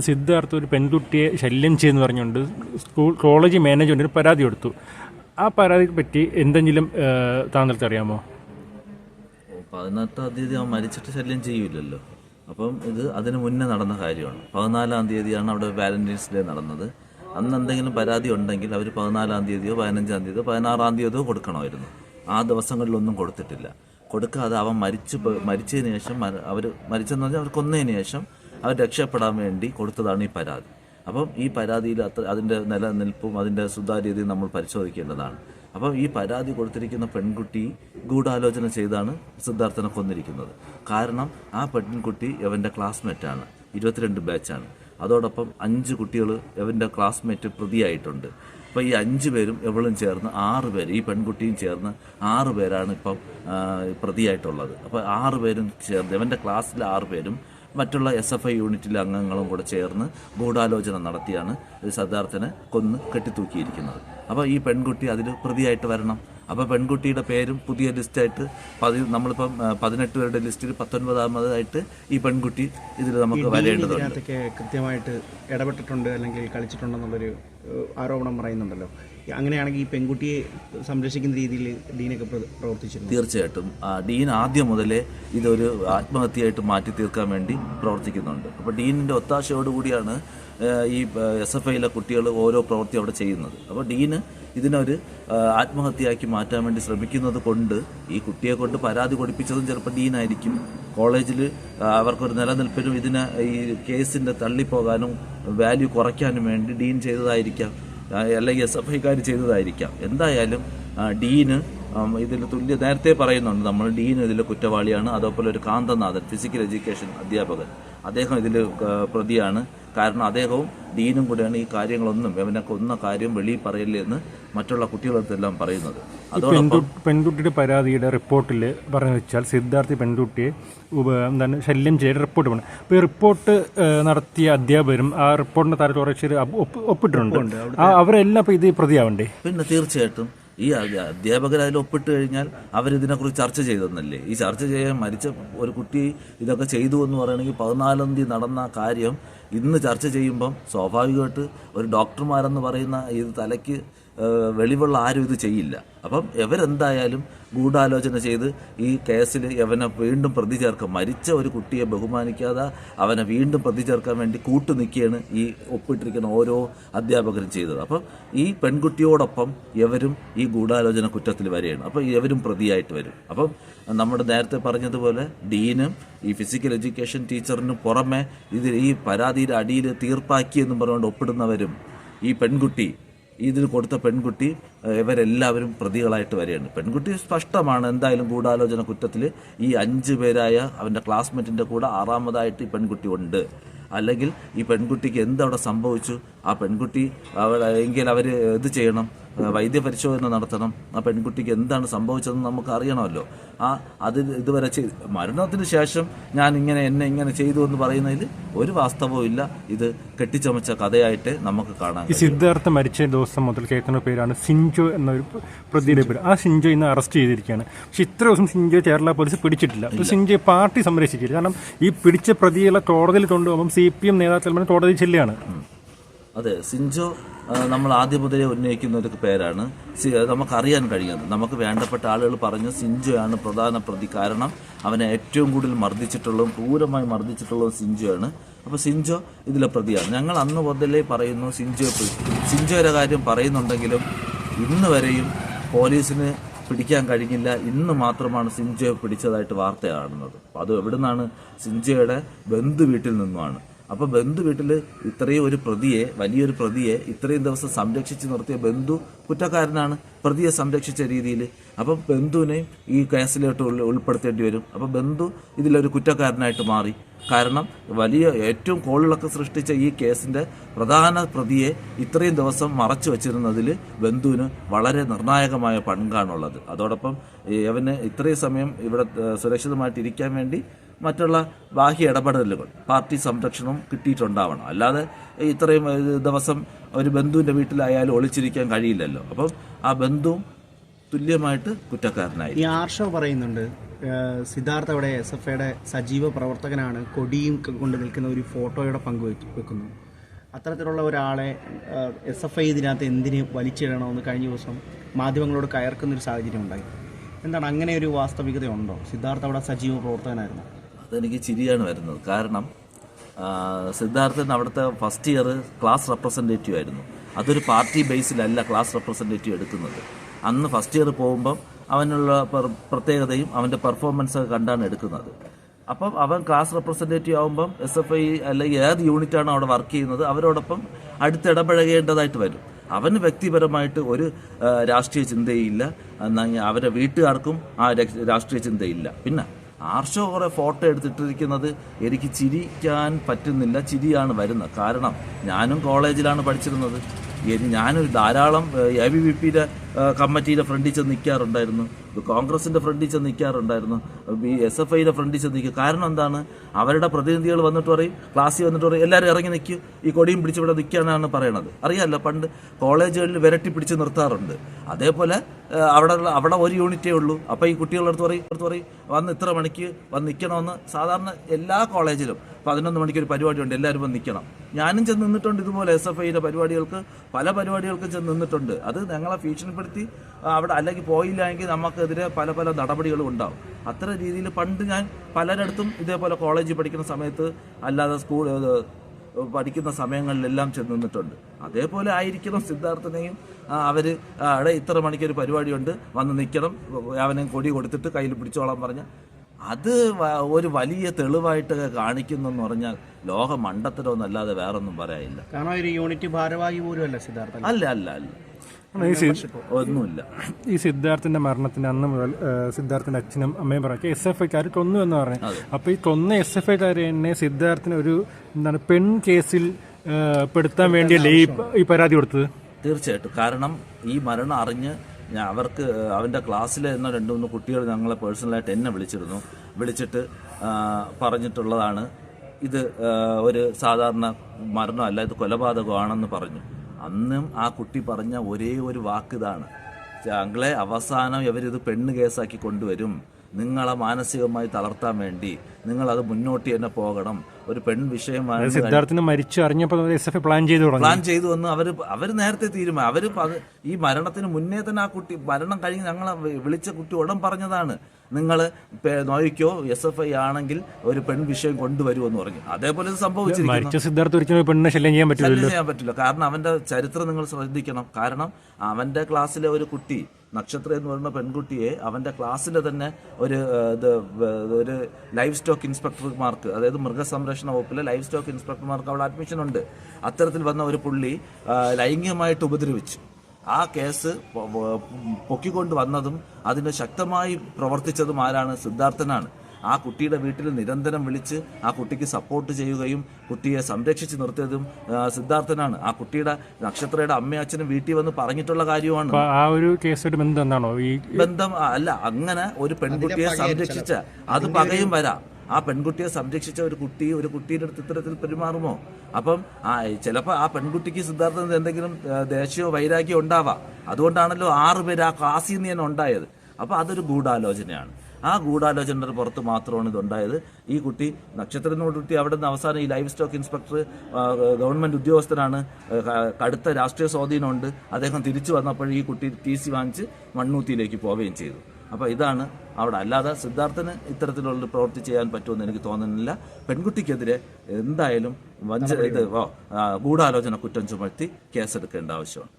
സിദ്ധാർത്ഥ ഒരു പെൺകുട്ടിയെ ശല്യം ചെയ്യുന്നു പറഞ്ഞുകൊണ്ട് സ്കൂൾ കോളേജ് മാനേജ്മെന്റിന് പരാതി കൊടുത്തു. ആ പരാതിയെ പറ്റി എന്തെങ്കിലും താങ്കൾക്ക് അറിയാമോ? പതിനെട്ടാം തീയതി അവൻ മരിച്ചിട്ട് ശല്യം ചെയ്യില്ലല്ലോ അപ്പം ഇത് അതിന് മുന്നേ നടന്ന കാര്യമാണ്. പതിനാലാം തീയതിയാണ് അവിടെ വാലന്റൈൻസ് ഡേ നടന്നത്. അന്ന് എന്തെങ്കിലും പരാതി ഉണ്ടെങ്കിൽ അവർ പതിനാലാം തീയതിയോ പതിനഞ്ചാം തീയതിയോ പതിനാറാം തീയതിയോ കൊടുക്കണമായിരുന്നു. ആ ദിവസങ്ങളിലൊന്നും കൊടുത്തിട്ടില്ല. കൊടുക്കാതെ അവൻ മരിച്ചു മരിച്ചതിന് ശേഷം അവർ മരിച്ചെന്ന് പറഞ്ഞാൽ അവർ കൊന്നതിന് ശേഷം അവർ രക്ഷപ്പെടാൻ വേണ്ടി കൊടുത്തതാണ് ഈ പരാതി. അപ്പം ഈ പരാതിയിൽ അത്ര അതിന്റെ നിലനിൽപ്പും അതിന്റെ സുതാര്യതയും നമ്മൾ പരിശോധിക്കേണ്ടതാണ്. അപ്പം ഈ പരാതി കൊടുത്തിരിക്കുന്ന പെൺകുട്ടി ഗൂഢാലോചന ചെയ്താണ് സിദ്ധാർത്ഥനെ കൊന്നിരിക്കുന്നത്. കാരണം ആ പെൺകുട്ടി അവന്റെ ക്ലാസ്മേറ്റാണ് ഇരുപത്തിരണ്ട് ബാച്ചാണ് അതോടൊപ്പം അഞ്ച് കുട്ടികൾ അവന്റെ ക്ലാസ്മേറ്റ് പ്രതിയായിട്ടുണ്ട്. അപ്പോൾ ഈ അഞ്ച് പേരും എവളും ചേർന്ന് ആറ് പേര് ഈ പെൺകുട്ടിയും ചേർന്ന് ആറ് പേരാണ് ഇപ്പം പ്രതിയായിട്ടുള്ളത്. അപ്പോൾ ആറ് പേരും ചേർന്ന് അവന്റെ ക്ലാസ്സിലെ ആറ് പേരും മറ്റുള്ള എസ് എഫ് ഐ യൂണിറ്റിലെ അംഗങ്ങളും കൂടെ ചേർന്ന് ഗൂഢാലോചന നടത്തിയാണ് സിദ്ധാർത്ഥനെ കൊന്ന് കെട്ടിത്തൂക്കിയിരിക്കുന്നത്. അപ്പോൾ ഈ പെൺകുട്ടി അതിൽ പ്രതിയായിട്ട് വരണം. അപ്പോൾ പെൺകുട്ടിയുടെ പേരും പുതിയ ലിസ്റ്റായിട്ട് പതി നമ്മളിപ്പം പതിനെട്ട് പേരുടെ ലിസ്റ്റിൽ പത്തൊൻപതാമതായിട്ട് ഈ പെൺകുട്ടി ഇതിൽ നമുക്ക് വരേണ്ടതുണ്ട്. കൃത്യമായിട്ട് ഇടപെട്ടിട്ടുണ്ട് അല്ലെങ്കിൽ കളിച്ചിട്ടുണ്ടെന്നുള്ളൊരു ആരോപണം പറയുന്നുണ്ടല്ലോ. അങ്ങനെയാണെങ്കിൽ ഈ പെൺകുട്ടിയെ സംരക്ഷിക്കുന്ന രീതിയിൽ ഡീനൊക്കെ പ്രവർത്തിച്ചു തീർച്ചയായിട്ടും. ഡീൻ ആദ്യം മുതലേ ഇതൊരു ആത്മഹത്യയായിട്ട് മാറ്റി തീർക്കാൻ വേണ്ടി പ്രവർത്തിക്കുന്നുണ്ട്. അപ്പോൾ ഡീനിന്റെ ഒത്താശയോടുകൂടിയാണ് ഈ എസ് എഫ് ഐയിലെ കുട്ടികൾ ഓരോ പ്രവൃത്തി അവിടെ ചെയ്യുന്നത്. അപ്പോൾ ഡീന് ഇതിനൊരു ആത്മഹത്യയാക്കി മാറ്റാൻ വേണ്ടി ശ്രമിക്കുന്നത് കൊണ്ട് ഈ കുട്ടിയെ കൊണ്ട് പരാതി കൊടുപ്പിച്ചതും ചിലപ്പോൾ ഡീനായിരിക്കും. കോളേജിൽ അവർക്കൊരു നിലനിൽപ്പിനും ഇതിനെ ഈ കേസിന്റെ തള്ളിപ്പോകാനും വാല്യൂ കുറയ്ക്കാനും വേണ്ടി ഡീൻ ചെയ്തതായിരിക്കാം. ആ, അല്ലെങ്കിൽ എസ് എഫ് ഐക്കാർ ചെയ്തതായിരിക്കാം. എന്തായാലും ഡീന് ഇതിൽ തുല്യ നേരത്തെ പറയുന്നുണ്ട് നമ്മൾ ഡീൻ ഇതിൽ കുറ്റവാളിയാണ്. അതേപോലെ ഒരു കാന്തനാഥൻ ഫിസിക്കൽ എഡ്യൂക്കേഷൻ അധ്യാപകൻ. അദ്ദേഹം ഇതിൽ പ്രതിയാണ്. കാരണം അദ്ദേഹവും ഡീനും കൂടെയാണ് ഈ കാര്യങ്ങളൊന്നും ഇവനെ കൊന്ന കാര്യം വെളിയിൽ പറയില്ല എന്ന് മറ്റുള്ള കുട്ടികളെല്ലാം പറയുന്നത്. അതോടൊപ്പം പെൺകുട്ടിയുടെ പരാതിയുടെ റിപ്പോർട്ടിൽ പറഞ്ഞു വെച്ചാൽ സിദ്ധാർത്ഥി പെൺകുട്ടിയെ എന്താണ് ശല്യം ചെയ്ത റിപ്പോർട്ട് വേണം അപ്പോൾ ഈ റിപ്പോർട്ട് നടത്തിയ അധ്യാപകരും ആ റിപ്പോർട്ടിന്റെ താരത്തിൽ കുറച്ച് ഒപ്പ് ഒപ്പിട്ടിട്ടുണ്ട്. അവരെല്ലാം ഇപ്പോൾ ഇത് പ്രതിയാവണ്ടേ? പിന്നെ തീർച്ചയായിട്ടും. ഈ അധ്യ- അധ്യാപകർ അതിൽ ഒപ്പിട്ട് കഴിഞ്ഞാൽ അവരിതിനെക്കുറിച്ച് ചർച്ച ചെയ്തെന്നല്ലേ? ഈ ചർച്ച ചെയ്യാൻ മരിച്ച ഒരു കുട്ടി ഇതൊക്കെ ചെയ്തു എന്ന് പറയുകയാണെങ്കിൽ പതിനാലാം തീയതി നടന്ന കാര്യം ഇന്ന് ചർച്ച ചെയ്യുമ്പം സ്വാഭാവികമായിട്ട് ഒരു ഡോക്ടർമാരെന്ന് പറയുന്ന ഇത് തലയ്ക്ക് വെളിവുള്ള ആരും ഇത് ചെയ്യില്ല. അപ്പം ഇവരെന്തായാലും ഗൂഢാലോചന ചെയ്ത് ഈ കേസിൽ അവനെ വീണ്ടും പ്രതി ചേർക്കും. മരിച്ച ഒരു കുട്ടിയെ ബഹുമാനിക്കാതെ അവനെ വീണ്ടും പ്രതി ചേർക്കാൻ വേണ്ടി കൂട്ടു നിൽക്കുകയാണ് ഈ ഒപ്പിട്ടിരിക്കുന്ന ഓരോ അധ്യാപകരും ചെയ്തത്. അപ്പം ഈ പെൺകുട്ടിയോടൊപ്പം ഇവരും ഈ ഗൂഢാലോചന കുറ്റത്തിൽ വരികയാണ്. അപ്പം ഇവരും പ്രതിയായിട്ട് വരും. അപ്പം നമ്മുടെ നേരത്തെ പറഞ്ഞതുപോലെ ഡീനും ഈ ഫിസിക്കൽ എഡ്യൂക്കേഷൻ ടീച്ചറിനും പുറമെ ഇത് ഈ പരാതിയുടെ അടിയിൽ തീർപ്പാക്കിയെന്നും പറഞ്ഞുകൊണ്ട് ഒപ്പിടുന്നവരും ഈ പെൺകുട്ടി ഇതിൽ കൊടുത്ത പെൺകുട്ടി ഇവരെല്ലാവരും പ്രതികളായിട്ട് വരികയാണ്. പെൺകുട്ടി സ്പഷ്ടമാണ് എന്തായാലും ഗൂഢാലോചന കുറ്റത്തിൽ ഈ അഞ്ച് പേരായ അവന്റെ ക്ലാസ്മേറ്റിന്റെ കൂടെ ആറാമതായിട്ട് ഈ പെൺകുട്ടി ഉണ്ട്. അല്ലെങ്കിൽ ഈ പെൺകുട്ടിക്ക് എന്തവിടെ സംഭവിച്ചു? ആ പെൺകുട്ടി അവിടെ എങ്കിൽ അവർ ഇത് ചെയ്യണം? വൈദ്യപരിശോധന നടത്തണം. ആ പെൺകുട്ടിക്ക് എന്താണ് സംഭവിച്ചതെന്ന് നമുക്ക് അറിയണമല്ലോ ആ അത് ഇതുവരെ ചെയ്ത് മരണത്തിന് ശേഷം ഞാൻ ഇങ്ങനെ എന്നെ ഇങ്ങനെ ചെയ്തു എന്ന് പറയുന്നതിൽ ഒരു വാസ്തവവും ഇല്ല. ഇത് കെട്ടിച്ചമച്ച കഥയായിട്ട് നമുക്ക് കാണാം ഈ സിദ്ധാർത്ഥ മരിച്ച ദിവസം മുതൽ കേൾക്കുന്ന പേരാണ് സിൻജോ എന്നൊരു പ്രതിയുടെ പേര്. ആ സിൻജോ ഇന്ന് അറസ്റ്റ് ചെയ്തിരിക്കുകയാണ്. പക്ഷെ ഇത്ര ദിവസം സിൻജോ കേരള പോലീസ് പിടിച്ചിട്ടില്ല. അപ്പോൾ സിൻജോ പാർട്ടി സംരക്ഷിക്കില്ല. കാരണം ഈ പിടിച്ച പ്രതികളെ കോടതിയിൽ കൊണ്ടുപോകുമ്പോൾ സി പി എം നേതാക്കൾ കോടതി ചെല്ലുകയാണ്. അതെ സിൻജോ ആ, നമ്മൾ ആദ്യം മുതലേ ഉന്നയിക്കുന്ന ഒരു പേരാണ് നമുക്കറിയാൻ കഴിയുന്നത്. നമുക്ക് വേണ്ടപ്പെട്ട ആളുകൾ പറഞ്ഞു സിൻജോയാണ് പ്രധാന പ്രതി കാരണം. അവനെ ഏറ്റവും കൂടുതൽ മർദ്ദിച്ചിട്ടുള്ളതും ക്രൂരമായി മർദ്ദിച്ചിട്ടുള്ളതും സിൻജോയാണ് അപ്പോൾ സിഞ്ചോ ഇതിലെ പ്രതിയാണ്. ഞങ്ങൾ അന്ന് മുതലേ പറയുന്നു സിഞ്ചോ സിഞ്ചോയുടെ കാര്യം പറയുന്നുണ്ടെങ്കിലും ഇന്ന് വരെയും പോലീസിന് പിടിക്കാൻ കഴിഞ്ഞില്ല. ഇന്ന് മാത്രമാണ് സിൻജോയെ പിടിച്ചതായിട്ട് വാർത്ത കാണുന്നത്. അത് എവിടുന്നാണ്? സിഞ്ചോയുടെ ബന്ധു വീട്ടിൽ നിന്നുമാണ്. അപ്പോൾ ബന്ധു വീട്ടിൽ ഇത്രയും ഒരു പ്രതിയെ വലിയൊരു പ്രതിയെ ഇത്രയും ദിവസം സംരക്ഷിച്ച് നിർത്തിയ ബന്ധു കുറ്റക്കാരനാണ്. പ്രതിയെ സംരക്ഷിച്ച രീതിയിൽ അപ്പം ബന്ധുവിനെയും ഈ കേസിലോട്ട് ഉൾ- ഉൾപ്പെടുത്തേണ്ടി വരും. അപ്പം ബന്ധു ഇതിലൊരു കുറ്റക്കാരനായിട്ട് മാറി. കാരണം വലിയ ഏറ്റവും കോളിളക്കം സൃഷ്ടിച്ച ഈ കേസിന്റെ പ്രധാന പ്രതിയെ ഇത്രയും ദിവസം മറച്ചു വച്ചിരുന്നതിൽ ബന്ധുവിന് വളരെ നിർണായകമായ പങ്കാണുള്ളത്. അതോടൊപ്പം ഇവന് ഇത്രയും സമയം ഇവിടെ സുരക്ഷിതമായിട്ടിരിക്കാൻ വേണ്ടി മറ്റുള്ള ബാഹ്യ ഇടപെടലുകൾ പാർട്ടി സംരക്ഷണം കിട്ടിയിട്ടുണ്ടാവണം. അല്ലാതെ ഇത്രയും ദിവസം ഒരു ബന്ധുവിന്റെ വീട്ടിലായാലും ഒളിച്ചിരിക്കാൻ കഴിയില്ലല്ലോ. അപ്പം ആ ബന്ധു തുല്യമായിട്ട് കുറ്റക്കാരനായി ഈ ആർഷോ പറയുന്നുണ്ട് സിദ്ധാർത്ഥ അവിടെ എസ് എഫ് ഐയുടെ സജീവ പ്രവർത്തകനാണ് കൊടിയും കൊണ്ട് നിൽക്കുന്ന ഒരു ഫോട്ടോയുടെ പങ്ക് വെക്കുന്നു. അത്തരത്തിലുള്ള ഒരാളെ എസ് എഫ് ഐ ഇതിനകത്ത് എന്തിന് വലിച്ചിടണമെന്ന് കഴിഞ്ഞ ദിവസം മാധ്യമങ്ങളോട് കയർക്കുന്നൊരു സാഹചര്യം ഉണ്ടായി. എന്താണ് അങ്ങനെ ഒരു വാസ്തവികതയുണ്ടോ? സിദ്ധാർത്ഥ അവിടെ സജീവ പ്രവർത്തകനായിരുന്നു. അതെനിക്ക് ചിരിയാണ് വരുന്നത്. കാരണം സിദ്ധാർത്ഥൻ അവിടുത്തെ ഫസ്റ്റ് ഇയർ ക്ലാസ് റെപ്രസെന്റേറ്റീവ് ആയിരുന്നു. അതൊരു പാർട്ടി ബേസിലല്ല ക്ലാസ് റെപ്രസെന്റേറ്റീവ് എടുക്കുന്നത്. അന്ന് ഫസ്റ്റ് ഇയർ പോകുമ്പം അവനുള്ള പ്രത്യേകതയും അവന്റെ പെർഫോമൻസ് കണ്ടാണ് എടുക്കുന്നത്. അപ്പം അവൻ ക്ലാസ് റെപ്രസെന്റേറ്റീവ് ആകുമ്പം എസ് എഫ് ഐ അല്ലെങ്കിൽ ഏത് യൂണിറ്റാണോ അവിടെ വർക്ക് ചെയ്യുന്നത് അവരോടൊപ്പം അടുത്തിടപഴകേണ്ടതായിട്ട് വരും. അവന് വ്യക്തിപരമായിട്ട് ഒരു രാഷ്ട്രീയ ചിന്തയില്ല. അവരുടെ വീട്ടുകാർക്കും ആ രാഷ്ട്രീയ ചിന്തയില്ല. പിന്നെ ആർഷോ കുറെ ഫോട്ടോ എടുത്തിട്ടിരിക്കുന്നത് എനിക്ക് ചിരിക്കാൻ പറ്റുന്നില്ല ചിരിയാണ് വരുന്നത്. കാരണം ഞാനും കോളേജിലാണ് പഠിച്ചിരുന്നത്. ഞാനൊരു ധാരാളം എ ബി വി പിയുടെ കമ്മിറ്റിയുടെ ഫ്രണ്ടിൽ ചെന്ന് നിൽക്കാറുണ്ടായിരുന്നു. കോൺഗ്രസിന്റെ ഫ്രണ്ടിൽ ചെന്ന് നിൽക്കാറുണ്ടായിരുന്നു. എസ് എഫ് ഐയുടെ ഫ്രണ്ടിൽ ചെന്ന് നിൽക്കുക കാരണം എന്താണ്? അവരുടെ പ്രതിനിധികൾ വന്നിട്ട് പറയും ക്ലാസ്സിൽ വന്നിട്ട് പറയും എല്ലാവരും ഇറങ്ങി നിൽക്കും. ഈ കൊടിയും പിടിച്ചിവിടെ നിൽക്കാനാണ് പറയണത്. അറിയാമല്ലോ പണ്ട് കോളേജുകളിൽ വിരട്ടി പിടിച്ച് നിർത്താറുണ്ട്. അതേപോലെ അവിടെ അവിടെ ഒരു യൂണിറ്റേ ഉള്ളൂ. അപ്പോൾ ഈ കുട്ടികളുടെ അടുത്ത് പറയും അടുത്ത് പറയും വന്ന് ഇത്ര മണിക്ക് വന്ന് നിൽക്കണമെന്ന് സാധാരണ എല്ലാ കോളേജിലും പതിനൊന്ന് മണിക്ക് ഒരു പരിപാടിയുണ്ട് എല്ലാവരും വന്ന് നിൽക്കണം. ഞാനും ചെന്ന് നിന്നിട്ടുണ്ട് ഇതുപോലെ എസ് എഫ് ഐയുടെ പരിപാടികൾക്ക് പല പരിപാടികൾക്കും ചെന്ന് നിന്നിട്ടുണ്ട്. അത് ഞങ്ങളെ ഭീഷണിപ്പെടുത്തി ആ, അവിടെ അല്ലെങ്കിൽ പോയില്ല എങ്കിൽ നമുക്കെതിരെ പല പല നടപടികളും ഉണ്ടാവും. അത്ര രീതിയിൽ പണ്ട് ഞാൻ പലരിടത്തും ഇതേപോലെ കോളേജിൽ പഠിക്കുന്ന സമയത്ത് അല്ലാതെ സ്കൂൾ പഠിക്കുന്ന സമയങ്ങളിലെല്ലാം ചെന്ന് നിന്നിട്ടുണ്ട്. അതേപോലെ ആയിരിക്കണം സിദ്ധാർത്ഥനെയും അവർ അവിടെ ഇത്ര മണിക്കൊരു പരിപാടിയുണ്ട് വന്ന് നിൽക്കണം അവനെ കൊടി കൊടുത്തിട്ട് കയ്യിൽ പിടിച്ചോളാൻ പറഞ്ഞ. അത് ഒരു വലിയ തെളിവായിട്ട് കാണിക്കുന്നെന്ന് പറഞ്ഞാൽ ലോക മണ്ടത്തരമൊന്നല്ലാതെ വേറൊന്നും പറയാനില്ല. കാരണം ഒരു യൂണിറ്റ് ഭാരവാഹി പോലും അല്ല സിദ്ധാർത്ഥ അല്ല അല്ല അല്ല. ഒന്നുമില്ല. ഈ സിദ്ധാർത്ഥിന്റെ മരണത്തിന് അന്ന് മുതൽ സിദ്ധാർത്ഥിന്റെ അച്ഛനും അമ്മയും പറഞ്ഞു എസ് എഫ് ഐക്കാർ കൊന്നു എന്ന് പറഞ്ഞു. അപ്പൊ ഈ കൊന്ന എസ് എഫ് ഐക്കാർ തന്നെ സിദ്ധാർത്ഥിന് ഒരു എന്താണ് പെൺ കേസിൽ പെടുത്താൻ വേണ്ടിയല്ലേ ഈ പരാതി കൊടുത്തത്? തീർച്ചയായിട്ടും. കാരണം ഈ മരണം അറിഞ്ഞ് ഞാൻ അവർക്ക് അവന്റെ ക്ലാസ്സിലെ എന്ന രണ്ട് മൂന്ന് കുട്ടികൾ ഞങ്ങളെ പേഴ്സണലായിട്ട് എന്നെ വിളിച്ചിരുന്നു. വിളിച്ചിട്ട് പറഞ്ഞിട്ടുള്ളതാണ്. ഇത് ഒരു സാധാരണ മരണമല്ല ഇത് കൊലപാതകമാണെന്ന് പറഞ്ഞു. അന്നും ആ കുട്ടി പറഞ്ഞ ഒരേ ഒരു വാക്ക് ഇതാണ് അവസാനം ഇവരിത് പെണ്ണ് കേസാക്കി കൊണ്ടുവരും. നിങ്ങളെ മാനസികമായി തളർത്താൻ വേണ്ടി. നിങ്ങളത് മുന്നോട്ട് തന്നെ പോകണം. ഒരു പെൺ വിഷയമാണ് സിദ്ധാർത്ഥിന് മരിച്ചു അറിഞ്ഞപ്പോൾ എസ് എഫ് പ്ലാൻ ചെയ്തു പ്ലാൻ ചെയ്തു വന്ന് അവർ അവർ നേരത്തെ തീരുമാനം അവർ ഈ മരണത്തിന് മുന്നേ തന്നെ ആ കുട്ടി മരണം കഴിഞ്ഞ് ഞങ്ങളെ വിളിച്ച കുട്ടി ഉടൻ പറഞ്ഞതാണ്. നിങ്ങൾ നോയിക്കോ എസ് എഫ് ഐ ആണെങ്കിൽ ഒരു പെൺ വിഷയം കൊണ്ടുവരുമെന്ന് പറഞ്ഞു. അതേപോലെ സംഭവിച്ചിരിക്കുന്നു. മരിച്ച സിദ്ധാർത്ഥ ഒരിക്കലും പെണ്ണിനെ ശല്യം ചെയ്യാൻ പറ്റില്ല. ചെയ്യാൻ പറ്റില്ല. കാരണം അവന്റെ ചരിത്രം നിങ്ങൾ ശ്രദ്ധിക്കണം. കാരണം അവന്റെ ക്ലാസ്സിലെ ഒരു കുട്ടി നക്ഷത്രം എന്ന് പറയുന്ന പെൺകുട്ടിയെ അവന്റെ ക്ലാസ്സിലെ തന്നെ ഒരു ഇത് ഒരു ലൈഫ് സ്റ്റോക്ക് ഇൻസ്പെക്ടർമാർക്ക് അതായത് മൃഗസംരക്ഷണ വകുപ്പിൽ ലൈഫ് സ്റ്റോക്ക് ഇൻസ്പെക്ടർമാർക്ക് അവിടെ അഡ്മിഷൻ ഉണ്ട്. അത്തരത്തിൽ വന്ന ഒരു പുള്ളി ലൈംഗികമായിട്ട് ഉപദ്രവിച്ചു. ആ കേസ് പൊക്കിക്കൊണ്ട് വന്നതും അതിന് ശക്തമായി പ്രവർത്തിച്ചതും ആരാണ്? സിദ്ധാർത്ഥനാണ്. ആ കുട്ടിയുടെ വീട്ടിൽ നിരന്തരം വിളിച്ച് ആ കുട്ടിക്ക് സപ്പോർട്ട് ചെയ്യുകയും കുട്ടിയെ സംരക്ഷിച്ച് നിർത്തിയതും സിദ്ധാർത്ഥനാണ്. ആ കുട്ടിയുടെ നക്ഷത്രയുടെ അമ്മയും അച്ഛനും വീട്ടിൽ വന്ന് പറഞ്ഞിട്ടുള്ള കാര്യമാണ്. ആ ഒരു കേസായിട്ട് ബന്ധം എന്താണോ? ഈ ബന്ധം അല്ല അങ്ങനെ ഒരു പെൺകുട്ടിയെ സംരക്ഷിച്ച അത് പകയും വരാം. ആ പെൺകുട്ടിയെ സംരക്ഷിച്ച ഒരു കുട്ടി ഒരു കുട്ടിയുടെ അടുത്ത് ഇത്തരത്തിൽ പെരുമാറുമോ? അപ്പം ആ ചിലപ്പോൾ ആ പെൺകുട്ടിക്ക് സിദ്ധാർത്ഥന് എന്തെങ്കിലും ദേഷ്യമോ വൈരാഗ്യമോ ഉണ്ടാവാം. അതുകൊണ്ടാണല്ലോ ആറ് പേര് ആ ക്ലാസ്സിൽ നിന്ന് തന്നെ ഉണ്ടായത്. അപ്പോൾ അതൊരു ഗൂഢാലോചനയാണ്. ആ ഗൂഢാലോചനയുടെ പുറത്ത് മാത്രമാണ് ഇതുണ്ടായത്. ഈ കുട്ടി നക്ഷത്രത്തിനോട് കുട്ടി അവിടെ നിന്ന് അവസാനം ഈ ലൈഫ് സ്റ്റോക്ക് ഇൻസ്പെക്ടർ ഗവൺമെന്റ് ഉദ്യോഗസ്ഥനാണ്. കടുത്ത രാഷ്ട്രീയ സ്വാധീനമുണ്ട്. അദ്ദേഹം തിരിച്ചു വന്നപ്പോൾ ഈ കുട്ടി ടി സി വാങ്ങിച്ച് മണ്ണൂത്തിയിലേക്ക് പോവുകയും ചെയ്തു. അപ്പോൾ ഇതാണ് അവിടെ. അല്ലാതെ സിദ്ധാർത്ഥന് ഇത്തരത്തിലുള്ള പ്രവൃത്തി ചെയ്യാൻ പറ്റുമെന്ന് എനിക്ക് തോന്നുന്നില്ല. പെൺകുട്ടിക്കെതിരെ എന്തായാലും വഞ്ച ഇത് ഗൂഢാലോചന കുറ്റം ചുമത്തി കേസെടുക്കേണ്ട ആവശ്യമാണ്.